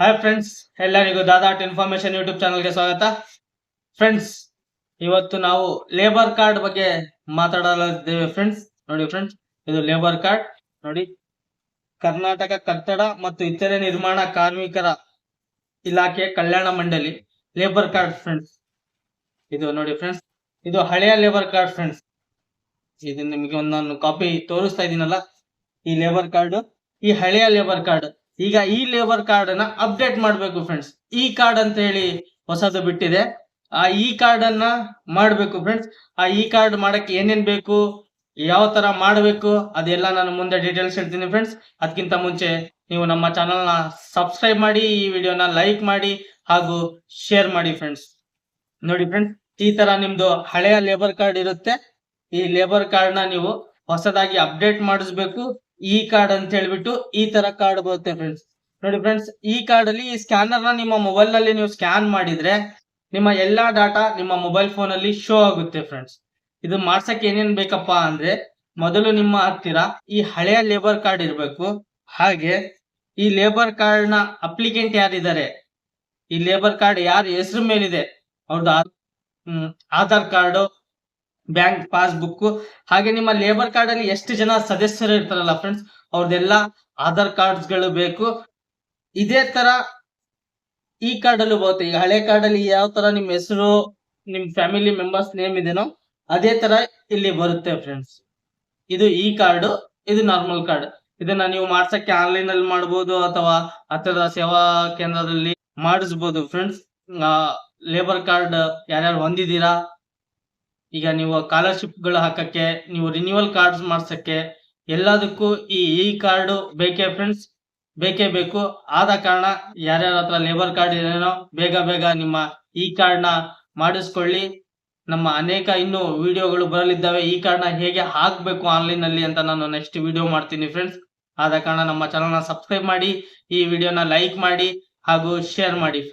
Hi friends ಎಲ್ಲರಿಗೂ ದಾದಾಟ್ information YouTube ಚಾನಲ್ಗೆ ಸ್ವಾಗತ. ಫ್ರೆಂಡ್ಸ್ ಇವತ್ತು ನಾವು ಲೇಬರ್ ಕಾರ್ಡ್ ಬಗ್ಗೆ ಮಾತಾಡಲಿದ್ದೇವೆ ಫ್ರೆಂಡ್ಸ್ ನೋಡಿ ಫ್ರೆಂಡ್ಸ್ ಇದು ಲೇಬರ್ ಕಾರ್ಡ್ ನೋಡಿ, ಕರ್ನಾಟಕ, ಕಟ್ಟಡ ಮತ್ತು ಇತರೆ ನಿರ್ಮಾಣ ಕಾರ್ಮಿಕರ ಇಲಾಖೆ ಕಲ್ಯಾಣ ಮಂಡಳಿ ಲೇಬರ್ ಕಾರ್ಡ್ ಫ್ರೆಂಡ್ಸ್ ಇದು ನೋಡಿ ಫ್ರೆಂಡ್ಸ್ ಇದು ಹಳೆಯ ಲೇಬರ್ ಕಾರ್ಡ್ ಫ್ರೆಂಡ್ಸ್ ಇದು ನಿಮಗೆ ಒಂದು ನಾನು ಕಾಪಿ ತೋರಿಸ್ತಾ ಇದ್ದೀನಲ್ಲ, ಈ ಲೇಬರ್ ಕಾರ್ಡ್ ಈ ಹಳೆಯ ಲೇಬರ್ ಕಾರ್ಡ್ ಈಗ ಈ ಲೇಬರ್ ಕಾರ್ಡ್ ಅನ್ನ ಅಪ್ಡೇಟ್ ಮಾಡಬೇಕು ಫ್ರೆಂಡ್ಸ್ ಈ ಕಾರ್ಡ್ ಅಂತ ಹೇಳಿ ಹೊಸದು ಬಿಟ್ಟಿದೆ. ಆ ಈ ಕಾರ್ಡ್ ಅನ್ನ ಮಾಡಬೇಕು ಫ್ರೆಂಡ್ಸ್ ಆ ಈ ಕಾರ್ಡ್ ಮಾಡಕ್ಕೆ ಏನೇನ್ ಬೇಕು, ಯಾವ ತರ ಮಾಡಬೇಕು, ಅದೆಲ್ಲ ನಾನು ಮುಂದೆ ಡೀಟೇಲ್ಸ್ ಹೇಳ್ತೀನಿ ಫ್ರೆಂಡ್ಸ್ ಅದಕ್ಕಿಂತ ಮುಂಚೆ ನೀವು ನಮ್ಮ ಚಾನೆಲ್ನ ಸಬ್ಸ್ಕ್ರೈಬ್ ಮಾಡಿ, ಈ ವಿಡಿಯೋನ ಲೈಕ್ ಮಾಡಿ ಹಾಗೂ ಶೇರ್ ಮಾಡಿ ಫ್ರೆಂಡ್ಸ್ ನೋಡಿ ಫ್ರೆಂಡ್ಸ್ ಈ ತರ ನಿಮ್ದು ಹಳೆಯ ಲೇಬರ್ ಕಾರ್ಡ್ ಇರುತ್ತೆ. ಈ ಲೇಬರ್ ಕಾರ್ಡ್ನ ನೀವು ಹೊಸದಾಗಿ ಅಪ್ಡೇಟ್ ಮಾಡಿಸ್ಬೇಕು. ಈ ಕಾರ್ಡ್ ಅಂತ ಹೇಳ್ಬಿಟ್ಟು ಈ ತರ ಕಾರ್ಡ್ ಬರುತ್ತೆ ಫ್ರೆಂಡ್ಸ್ ನೋಡಿ ಫ್ರೆಂಡ್ಸ್ ಈ ಕಾರ್ಡ್ ಅಲ್ಲಿ ಈ ಸ್ಕ್ಯಾನರ್ನ ನಿಮ್ಮ ಮೊಬೈಲ್ನಲ್ಲಿ ನೀವು ಸ್ಕ್ಯಾನ್ ಮಾಡಿದ್ರೆ ನಿಮ್ಮ ಎಲ್ಲಾ ಡಾಟಾ ನಿಮ್ಮ ಮೊಬೈಲ್ ಫೋನ್ ಅಲ್ಲಿ ಶೋ ಆಗುತ್ತೆ ಫ್ರೆಂಡ್ಸ್ ಇದು ಮಾಡ್ಸಕ್ ಏನೇನ್ ಬೇಕಪ್ಪ ಅಂದ್ರೆ ಮೊದಲು ನಿಮ್ಮ ಹತ್ತಿರ ಈ ಹಳೆಯ ಲೇಬರ್ ಕಾರ್ಡ್ ಇರಬೇಕು. ಹಾಗೆ ಈ ಲೇಬರ್ ಕಾರ್ಡ್ನ ಅಪ್ಲಿಕೆಂಟ್ ಯಾರಿದ್ದಾರೆ? ಈ ಲೇಬರ್ ಕಾರ್ಡ್ ಯಾರ ಹೆಸರು ಮೇಲಿದೆ? ಅವ್ರದ್ದು ಆಧಾರ್ ಕಾರ್ಡ್ ಬ್ಯಾಂಕ್ ಪಾಸ್ಬುಕ್. ಹಾಗೆ ನಿಮ್ಮ ಲೇಬರ್ ಕಾರ್ಡ್ ಅಲ್ಲಿ ಎಷ್ಟು ಜನ ಸದಸ್ಯರು ಇರ್ತಾರಲ್ಲ ಫ್ರೆಂಡ್ಸ್ ಅವ್ರದ್ದೆಲ್ಲ ಆಧಾರ್ ಕಾರ್ಡ್ಸ್ಗಳು ಬೇಕು. ಇದೇ ತರ ಈ ಕಾರ್ಡ್ ಅಲ್ಲೂ ಬರುತ್ತೆ. ಈಗ ಹಳೆ ಕಾರ್ಡ್ ಅಲ್ಲಿ ಯಾವ ತರ ನಿಮ್ ಹೆಸರು ನಿಮ್ ಫ್ಯಾಮಿಲಿ ಮೆಂಬರ್ಸ್ ನೇಮ್ ಇದೆನೋ, ಅದೇ ತರ ಇಲ್ಲಿ ಬರುತ್ತೆ ಫ್ರೆಂಡ್ಸ್ ಇದು ಈ ಕಾರ್ಡ್, ಇದು ನಾರ್ಮಲ್ ಕಾರ್ಡ್. ಇದನ್ನ ನೀವು ಮಾಡ್ಸಕ್ಕೆ ಆನ್ಲೈನ್ ಅಲ್ಲಿ ಮಾಡಬಹುದು ಅಥವಾ ಹತ್ತಿರದ ಸೇವಾ ಕೇಂದ್ರದಲ್ಲಿ ಮಾಡಿಸ್ಬೋದು ಫ್ರೆಂಡ್ಸ್ ಲೇಬರ್ ಕಾರ್ಡ್ ಯಾರ್ಯಾರು ಹೊಂದಿದ್ದೀರಾ? ಈಗ ನೀವು ಸ್ಕಾಲರ್ಶಿಪ್ಗಳು ಹಾಕಕ್ಕೆ, ನೀವು ರಿನ್ಯೂವಲ್ ಕಾರ್ಡ್ಸ್ ಮಾಡ್ಸಕ್ಕೆ, ಎಲ್ಲದಕ್ಕೂ ಈ ಇ ಕಾರ್ಡ್ ಬೇಕೇ ಫ್ರೆಂಡ್ಸ್ ಬೇಕೇ ಬೇಕು. ಆದ ಕಾರಣ ಯಾರ್ಯಾರ ಹತ್ರ ಲೇಬರ್ ಕಾರ್ಡ್ ಇದೇನೋ ಬೇಗ ಬೇಗ ನಿಮ್ಮ ಇ ಕಾರ್ಡ್ನ ಮಾಡಿಸ್ಕೊಳ್ಳಿ. ನಮ್ಮ ಅನೇಕ ಇನ್ನು ವಿಡಿಯೋಗಳು ಬರಲಿದ್ದಾವೆ. ಈ ಕಾರ್ಡ್ನ ಹೇಗೆ ಹಾಕ್ಬೇಕು ಆನ್ಲೈನ್ ಅಲ್ಲಿ ಅಂತ ನಾನು ನೆಕ್ಸ್ಟ್ ವಿಡಿಯೋ ಮಾಡ್ತೀನಿ ಫ್ರೆಂಡ್ಸ್ ಆದ ಕಾರಣ ನಮ್ಮ ಚಾನಲ್ನ ಸಬ್ಸ್ಕ್ರೈಬ್ ಮಾಡಿ, ಈ ವಿಡಿಯೋನ ಲೈಕ್ ಮಾಡಿ ಹಾಗೂ ಶೇರ್ ಮಾಡಿ friends.